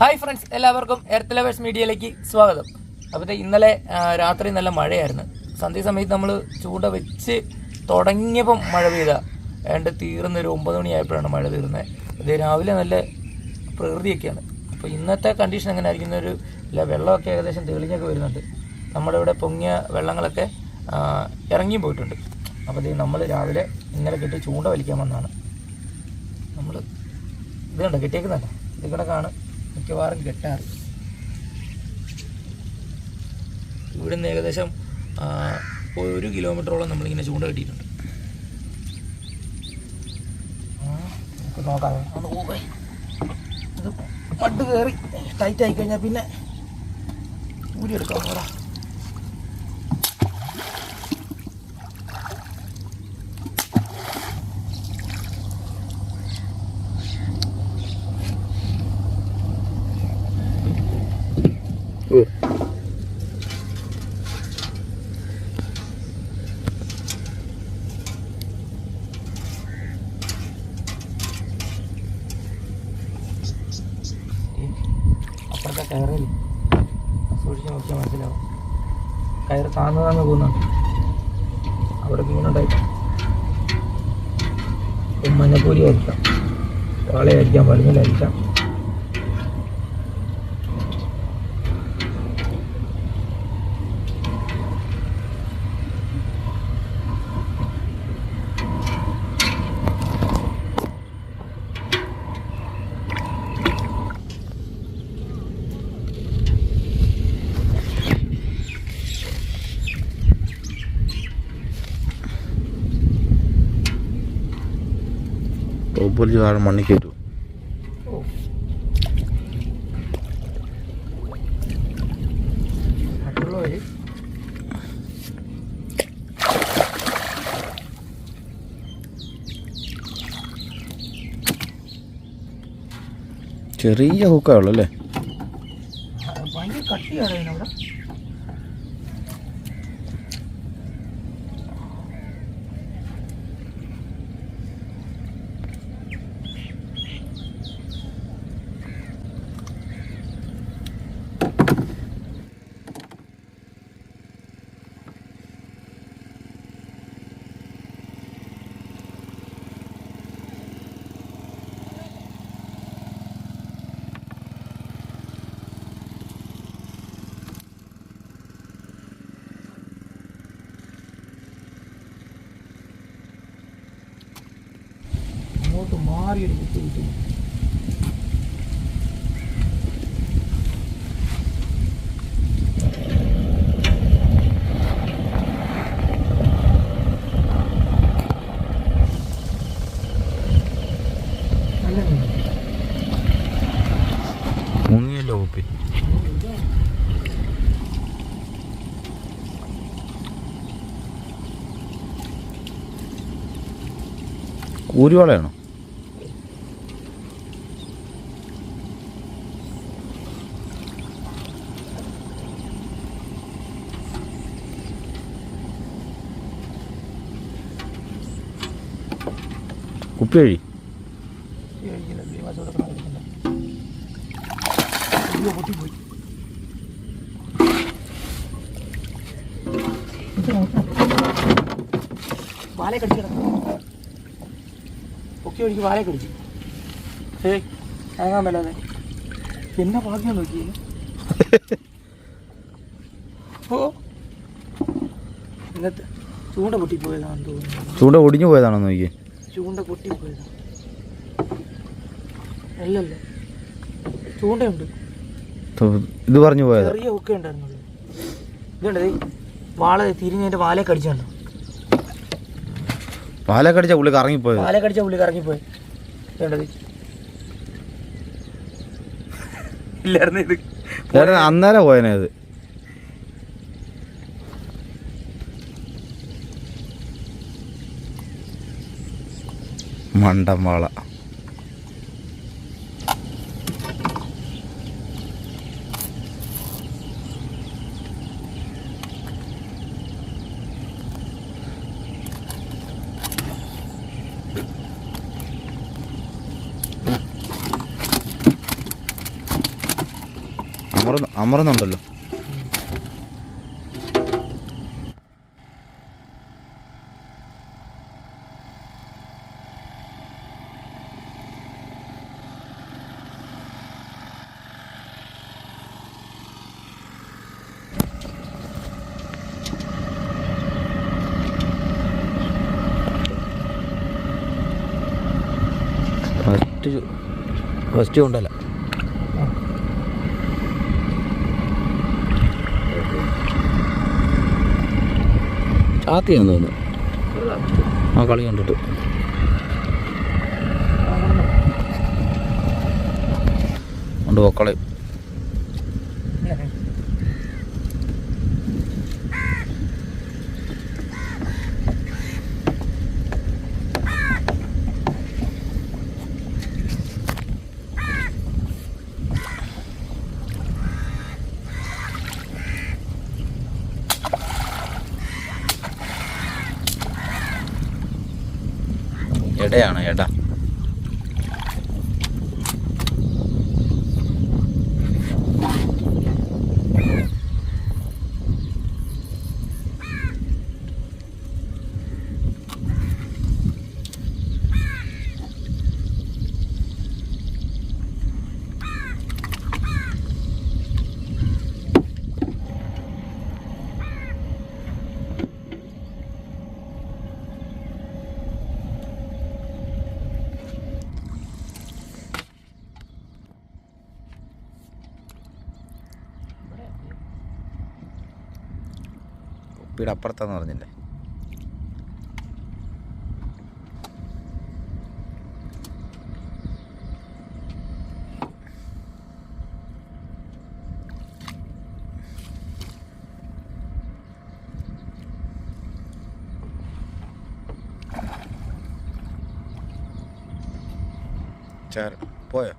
Hi friends എല്ലാവർക്കും earth lovers മീഡിയയിലേക്ക് സ്വാഗതം. അപ്പോൾ ഇന്നലെ രാത്രി നല്ല മഴയായിരുന്നു. സന്ധ്യ സമയത്ത് നമ്മൾ ചൂണ്ട വെച്ച് തുടങ്ങിയപ്പം മഴ പെയ്ത. ഏണ്ട് തീർന്ന ഒരു ഒമ്പത് മണിയായപ്പോഴാണ് മഴ തീർന്നത് ഇത് രാവിലെ നല്ല പ്രകൃതിയൊക്കെയാണ്. അപ്പോൾ ഇന്നത്തെ കണ്ടീഷൻ എങ്ങനെ ആയിരിക്കുന്ന ഒരു ഇല്ല വെള്ളമൊക്കെ ഏകദേശം തെളിഞ്ഞൊക്കെ വരുന്നുണ്ട്. നമ്മുടെ ഇവിടെ പൊങ്ങിയ വെള്ളങ്ങളൊക്കെ ഇറങ്ങി ഇറങ്ങിയും പോയിട്ടുണ്ട്. അപ്പോൾ ഇത് നമ്മൾ രാവിലെ ഇന്നലെ കെട്ടി ചൂണ്ട വലിക്കാൻ വന്നതാണ് നമ്മൾ ഇത് കണ്ടോ? കെട്ടിയേക്കുന്നല്ല ഇത് മിക്കവാറും കെട്ടാറ്. ഇവിടുന്ന് ഏകദേശം ഒരു കിലോമീറ്ററോളം നമ്മളിങ്ങനെ ചൂണ്ട കെട്ടിയിട്ടുണ്ട്. നോക്കാം. ഇത് മഡ് കയറി ടൈറ്റ് ആയി കഴിഞ്ഞാൽ പിന്നെ ഊരിയെടുക്കാം. പോടാ കയറിൽ സൂക്ഷിച്ച് നോക്കിയാൽ മനസ്സിലാവും. കയറ് താന്ന് താന്ന് പോകുന്നുണ്ട് അവിടെ മീനുണ്ടായി. മഞ്ഞപ്പൂരി ആയിരിക്കാം വാളയായിരിക്കാം വലുങ്ങിലായിരിക്കാം ടോപ്പൊലിച്ച് ആറ് മണിക്ക് വരും ചെറിയ ഹുക്കാ ഉള്ളു അല്ലേ? ഭയങ്കര കട്ടിയാണ് ഇതിനവിടെ? അങ്ങോട്ട് മാറി ഒരു കുത്തു കിട്ടുന്നു നല്ല മീൻ. മുങ്ങിയല്ലോ ഉപ്പി കൂരുവാളയാണോ? അയ്യോ, പൊട്ടിപ്പോയി. വാലെ കടിച്ച് കിടക്കുന്നു പൊക്കി ഒഴിക്ക് വാലെ കടിച്ച് ഏയ് അനങ്ങാൻ മേലാതെ എന്നെ ഭാഗ്യം നോക്കി ഓ ഇന്നത്തെ ചൂണ്ട പൊട്ടിപ്പോയതാണെന്ന് തോന്നുന്നു ചൂണ്ട ഒടിഞ്ഞു പോയതാണോ നോക്കി ചൂണ്ട പൊട്ടിപ്പോയതാ അല്ലല്ല. ചൂണ്ടയുണ്ട്. ഇത് പറഞ്ഞു പോയത്. ചെറിയ ഒക്കെ ഉണ്ടായിരുന്നുള്ളൂ. ഇതുണ്ട് ദേ, വാള തിരിഞ്ഞതിന്റെ വാലെ കടിച്ചുണ്ടോ വാല കടിച്ച പുള്ളി കറങ്ങിപ്പോയത്. വാല കടിച്ച ഉള്ളി കറങ്ങിപ്പോയി. ഇതുണ്ടത്. ഇല്ലായിരുന്നു ഇത്. അന്നേരം പോയനെ അത് മണ്ടൻ വാള അമർന്നുണ്ടല്ലോ. ഫസ്റ്റ് ഫസ്റ്റ് കൊണ്ടല്ല ചാത്തിയാന്ന് തോന്നുന്നു. ആ കളി കണ്ടിട്ട്. ഉണ്ട് പൊക്കളെ എടയാണ് എട കുപ്പിയുടെ അപ്പുറത്താന്ന് പറഞ്ഞില്ലേ? പോയോ?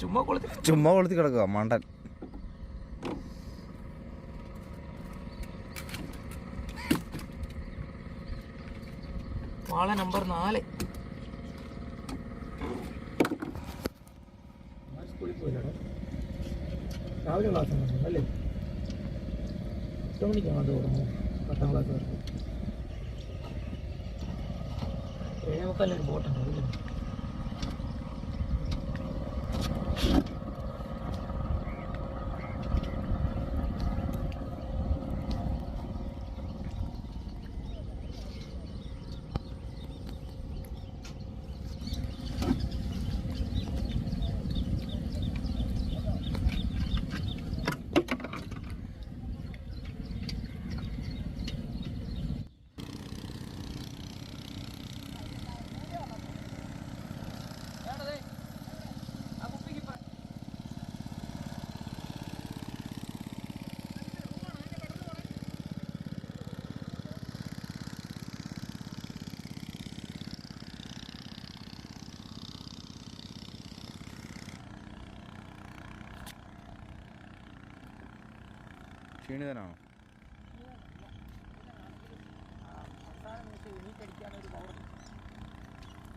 ചുമ്മാ കൊളുത്തി ചുമ്മാ കൊളുത്തി കിടക്കുക മണ്ടൻ. വാള നമ്പർ നാല്. രാവിലെ ക്ലാസ് ഉണ്ടല്ലോ അല്ലേ? എട്ട് മണിക്കാണ് അത് തുടങ്ങും. പത്താം ക്ലാസ് വരെ. ഏഴേ മുക്കാലൊരു ബോട്ടുണ്ടോ ക്ഷീണിതനാണോ?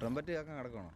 ട്രംപറ്റ് കേൾക്കാൻ കിടക്കണോ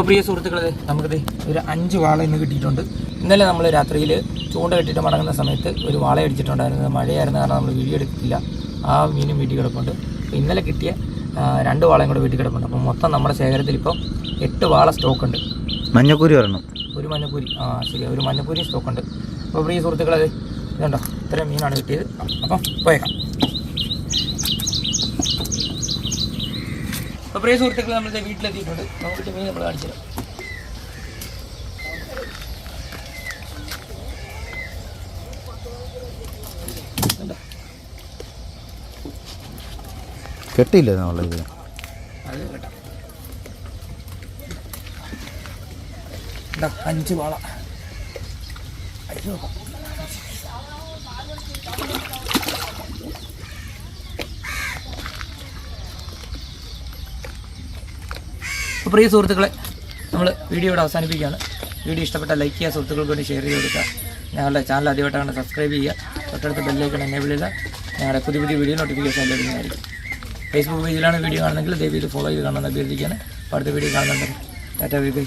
അപ്പോൾ പ്രിയ സുഹൃത്തുക്കളെ നമുക്കിത് ഒരു അഞ്ച് വാള ഇന്ന് കിട്ടിയിട്ടുണ്ട്. ഇന്നലെ നമ്മൾ രാത്രിയിൽ ചൂണ്ട കെട്ടിട്ട് മടങ്ങുന്ന സമയത്ത് ഒരു വാള അടിച്ചിട്ടുണ്ടായിരുന്നത് മഴയായിരുന്നു കാരണം നമ്മൾ വീഡിയോ എടുത്തില്ല ആ മീനും വീട്ടിൽ കിടപ്പുണ്ട്. അപ്പോൾ ഇന്നലെ കിട്ടിയ രണ്ട് വാളയും കൂടെ വീട്ടിൽ കിടപ്പുണ്ട്. അപ്പോൾ മൊത്തം നമ്മുടെ ശേഖരത്തിൽ ഇപ്പോൾ എട്ട് വാള സ്റ്റോക്ക് ഉണ്ട്. മഞ്ഞക്കൂരി വരണം ഒരു മഞ്ഞപ്പൂരി. ആ ശരി ഒരു മഞ്ഞപ്പൂരി സ്റ്റോക്ക് ഉണ്ട്. അപ്പോൾ പ്രിയ സുഹൃത്തുക്കളെ ഇത് ഇതുണ്ടോ ഇത്രയും മീനാണ് കിട്ടിയത്. അപ്പം പോയേക്കാം. അപ്പോൾ പ്രിയ നമ്മളുടെ നമ്മളിത് വീട്ടിലെത്തിയിട്ടുണ്ട്. നമുക്ക് മീൻ നമ്മൾ കാണിച്ചു തരാം? കെട്ടിയില്ലേ നമ്മളെ ഇതാ അഞ്ച് വാള. അയ്യോ. അപ്പോൾ പ്രിയ സുഹൃത്തുക്കളെ നമ്മൾ വീഡിയോ ഇവിടെ അവസാനിപ്പിക്കുകയാണ്. വീഡിയോ ഇഷ്ടപ്പെട്ട ലൈക്ക് ചെയ്യുക സുഹൃത്തുക്കൾക്ക് വേണ്ടി ഷെയർ ചെയ്ത് കൊടുക്കുക. ഞങ്ങളുടെ ചാനൽ ആദ്യമായിട്ടാണ് സബ്സ്ക്രൈബ് ചെയ്യുക. തൊട്ടടുത്ത ബെല്ലൈക്കൺ എനേബിൾ ചെയ്യുക ഞങ്ങളുടെ പുതിയ പുതിയ വീഡിയോ നോട്ടിഫിക്കേഷൻ ലഭിക്കുന്നതായിരിക്കും ഫേസ്ബുക്ക് പേജിലാണ് വീഡിയോ കാണുന്നെങ്കിൽ ദയവ് ഇത് ഫോളോ ചെയ്ത് കാണുന്ന അഭ്യർത്ഥിക്കുകയാണ്. അടുത്ത വീഡിയോ കാണുന്നുണ്ട് ടാറ്റ ബൈ ബൈ